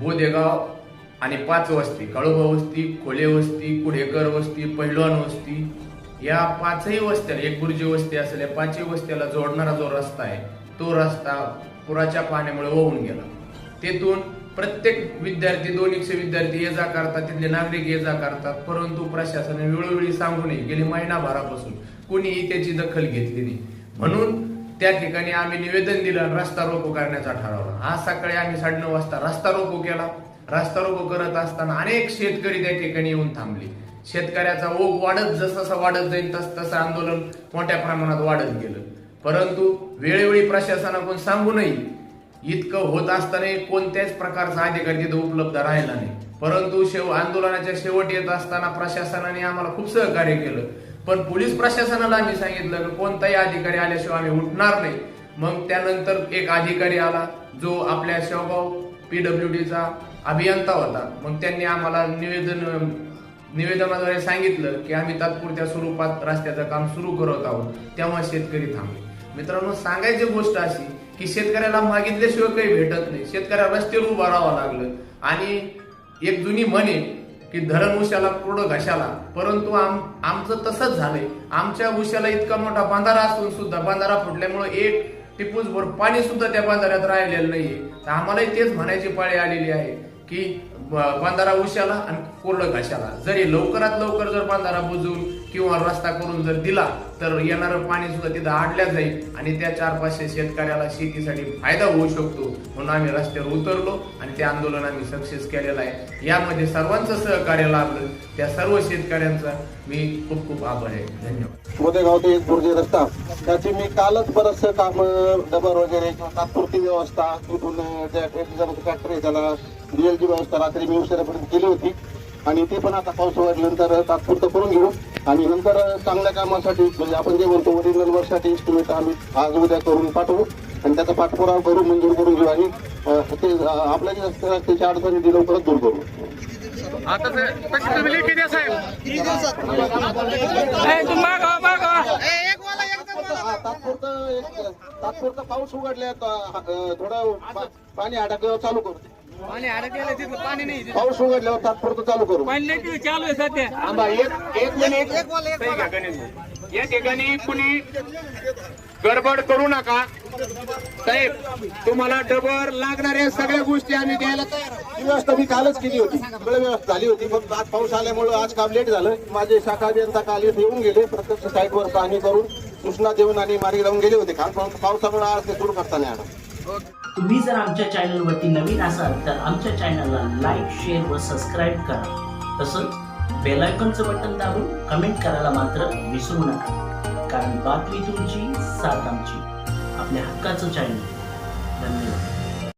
बोदेगाव आणि पाच वस्ती काळोबा वस्ती खोले वस्ती कुडेकर वस्ती पहिलवान वस्ती या पाचही वस्त्याला एक गुरुजी वस्ती असेल या पाचही वस्त्याला जोडणारा जो रस्ता आहे तो रस्ता पुराच्या पाण्यामुळे वाहून गेला. तेथून प्रत्येक विद्यार्थी दोन एकशे विद्यार्थी ये जा करतात तिथले नागरिक ये जा करतात परंतु प्रशासनाने वेळोवेळी सांगू नये गेली महिनाभरापासून कोणीही त्याची दखल घेतली नाही. म्हणून त्या ठिकाणी आम्ही निवेदन दिलं रस्ता रोको करण्याचा ठरवला. आज सकाळी आम्ही साडेनऊ वाजता रस्ता रोको केला. रस्ता रोको करत असताना अनेक शेतकरी त्या ठिकाणी येऊन थांबले. शेतकऱ्याचा ओघ वाढत जसं वाढत जाईल तस तसं आंदोलन मोठ्या प्रमाणात वाढत गेलं. परंतु वेळोवेळी प्रशासनाकडून सांगू इतकं होत असताना कोणत्याच प्रकारचा अधिकारी तिथं उपलब्ध राहिला नाही. परंतु शेव आंदोलनाच्या शेवट येत असताना प्रशासनाने आम्हाला खूप सहकार्य केलं. पण पोलीस प्रशासनाला आम्ही सांगितलं की कोणताही अधिकारी आल्याशिवाय आम्ही उठणार नाही. मग त्यानंतर एक अधिकारी आला जो आपल्या शेवगाव पीडब्ल्यू डीचा अभियंता होता. मग त्यांनी आम्हाला निवेदन निवेदनाद्वारे सांगितलं की आम्ही तात्पुरत्या स्वरूपात रस्त्याचं काम सुरू करत आहोत. तेव्हा शेतकरी थांबले. मित्रांनो सांगायची गोष्ट अशी की शेतकऱ्याला मागितल्याशिवाय काही भेटत नाही. शेतकऱ्याला रस्त्यावर उभं राहावं लागलं. आणि एक जुनी म्हणे की धरण उशाला पुढं घशाला. परंतु आम आमचं तसंच झालंय. आमच्या उशाला इतका मोठा बांधारा असून सुद्धा बांधारा फुटल्यामुळे एक टिपूसभर पाणी सुद्धा त्या बांधाऱ्यात राहिलेलं नाहीये. तर आम्हालाही तेच म्हणायची पाळी आलेली आहे की बांधारा उशाला आणि कोरडं घशाला. जरी लवकरात लवकर जर बांधारा बुजवून किंवा रस्ता करून जर दिला तर येणारं पाणी सुद्धा तिथं आडल्या जाईल आणि त्या चार पाचशे शेतकऱ्याला शेतीसाठी फायदा होऊ शकतो. म्हणून आम्ही रस्त्यावर उतरलो आणि ते आंदोलन आम्ही सक्सेस केलेलं आहे. यामध्ये सर्वांचं सहकार्य लाभलं त्या सर्व शेतकऱ्यांचा मी खूप खूप आभार आहे. धन्यवाद. गोदेगाव ते गुरुजी रस्ता. त्याची मी कालच बरंच काम डबर वगैरे किंवा तात्पुरती व्यवस्था तिथून त्या त्याला डीएलची व्यवस्था रात्री मी उशिरापर्यंत केली होती. आणि ते पण आता पाऊस वाढल्यानंतर तात्पुरतं करून घेऊ. आणि नंतर चांगल्या कामासाठी म्हणजे आपण जे म्हणतो वरील वर्षासाठी इस्टिमेट आम्ही आज उद्या करून पाठवू. आणि त्याचा पाठपुरावा करू मंजूर करून घेऊ आणि ते आपल्या जे रस्ते रस्त्याची अडचणी ती लवकरच दूर करू. आता तशी साहेब? मागवा हा, तात्पुरतं एक- तात्पुरतं पाऊस उघडल्या थोडं पाणी अडकल्यावर चालू करू. पाणी अडकलेलं तिथं पाणी नाही. पाऊस उघडल्यावर तात्पुरतं चालू करू. पाणी नाही तिथं चालू आहे सध्या. आंबा एक एक मिनिट. या ठिकाणी कुणी गडबड करू नका. साहेब तुम्हाला डबर लागणाऱ्या सगळ्या गोष्टी आम्ही द्यायला तयार आहोत. ही व्यवस्था मी कालच केली होती. सगळी व्यवस्था झाली होती. फक्त आज पाऊस आल्यामुळे आज काम लेट झालं. माझे शाखा अभियंता काल इथे येऊन गेले. प्रत्यक्ष साईटवर पाहणी करून सूचना देऊन आणि मार्गी लावून गेले होते. परंतु पावसामुळे आज ते सुरू करता नाही आलं. तुम्ही जर आमच्या चॅनलवरती नवीन असाल तर आमच्या चॅनलला लाईक शेअर व सबस्क्राईब करा. तसंच बेल आयकॉनचं बटन दाबून कमेंट करायला मात्र विसरू नका. कारण बातमी तुमची साथ आमची. आपल्या हक्काचं चॅनल धन्यवाद